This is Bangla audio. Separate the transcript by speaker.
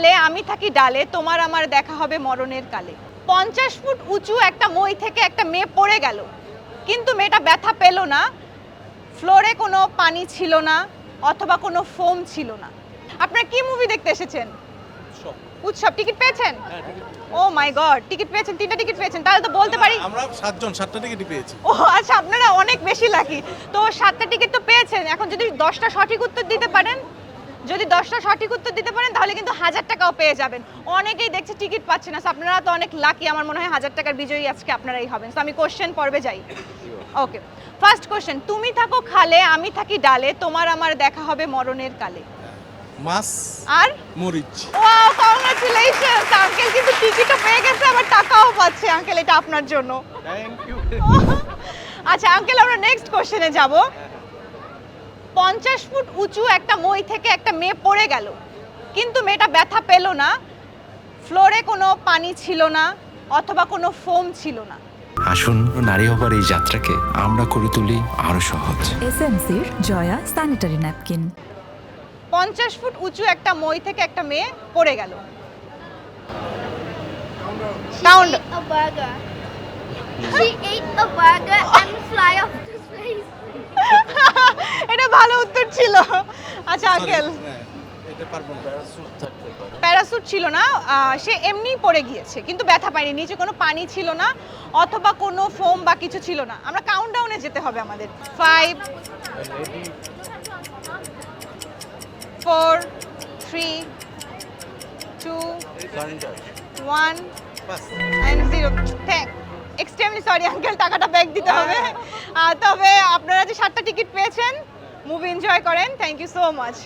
Speaker 1: খালে আমি থাকি ডালে তোমার আমার দেখা হবে মরণের কালে। পঞ্চাশ ফুট উঁচু একটা মই থেকে একটা মেয়ে পড়ে গেল। কিন্তু মেয়েটা ব্যথা পেল না ফ্লোরে কোনো পানি ছিল না অথবা কোনো ফোম ছিল না। আপনারা কি মুভি দেখতে এসেছেন? উৎসব। টিকিট পেয়েছেন? ও মাই গড টিকিট পেয়েছেন তিনটা টিকিট পেয়েছেন তাহলে তো বলতে পারি
Speaker 2: আমরা সাতজন সাতটা টিকিটই পেয়েছি।
Speaker 1: ও আচ্ছা আপনারা অনেক বেশি লাকি তো সাতটা টিকিট তো পেয়েছেন এখন যদি দশটা সঠিক উত্তর দিতে পারেন? যদি দশটা সঠিক উত্তর দিতে পারেন তাহলে কিন্তু হাজার টাকাও পেয়ে যাবেন। অনেকেই দেখছে টিকিট পাচ্ছে না আপনারা তো অনেক লাকি আমার মনে হয় হাজার টাকার বিজয়ী আজকে আপনারাই হবেন। তো আমি কোশ্চেন পর্বে যাই। ওকে ফার্স্ট কোশ্চেন তুমি থাকো খালে আমি থাকি ডালে তোমার আমার দেখা হবে মরণের কালে।
Speaker 2: মাছ
Speaker 1: আর?
Speaker 2: মরিচ।
Speaker 1: ওয়াও কংগ্রাচুলেশনস আঙ্কেল কিন্তু টিকিটও পেয়ে গেছে আবার টাকাও পাচ্ছে। আঙ্কেল এটা আপনার জন্য।
Speaker 2: থ্যাংক ইউ
Speaker 1: আচ্ছা আঙ্কেল আমরা নেক্সট কোশ্চেনে যাব। পঞ্চাশ ফুট উঁচু একটা মই থেকে একটা মেয়ে পড়ে গেল। কিন্তু মেয়েটা ব্যথা পেল না ফ্লোরে কোনো পানি ছিল না অথবা কোনো ফোম ছিল না।
Speaker 3: আসুন নারী হবার এই যাত্রাকে আমরা করে তুলি আরও সহজ।
Speaker 4: এসএমসির জয়া স্যানিটারি ন্যাপকিন
Speaker 1: পঞ্চাশ ফুট উঁচু একটা মই থেকে একটা মেয়ে পড়ে গেল.
Speaker 5: She ate a burger. She ate a burger and fly off to space.
Speaker 1: এটা ভালো উত্তর ছিল আচ্ছা আঙ্কেল।
Speaker 2: হ্যাঁ,
Speaker 1: প্যারাসুট ছিল না সে এমনিই পড়ে গিয়েছে কিন্তু ব্যথা পায়নি নিচে কোনো পানি ছিল না অথবা কোনো ফোম বা কিছু ছিল না। আমরা কাউন্টডাউনে যেতে হবে আমাদের। Five four three two one and zero thank extremely sorry uncle টাকাটা ব্যাক দিতে হবে। আহ, তবে আপনারা যে সাতটা টিকিট পেয়েছেন মুভি এনজয় করেন থ্যাংক ইউ সো মাচ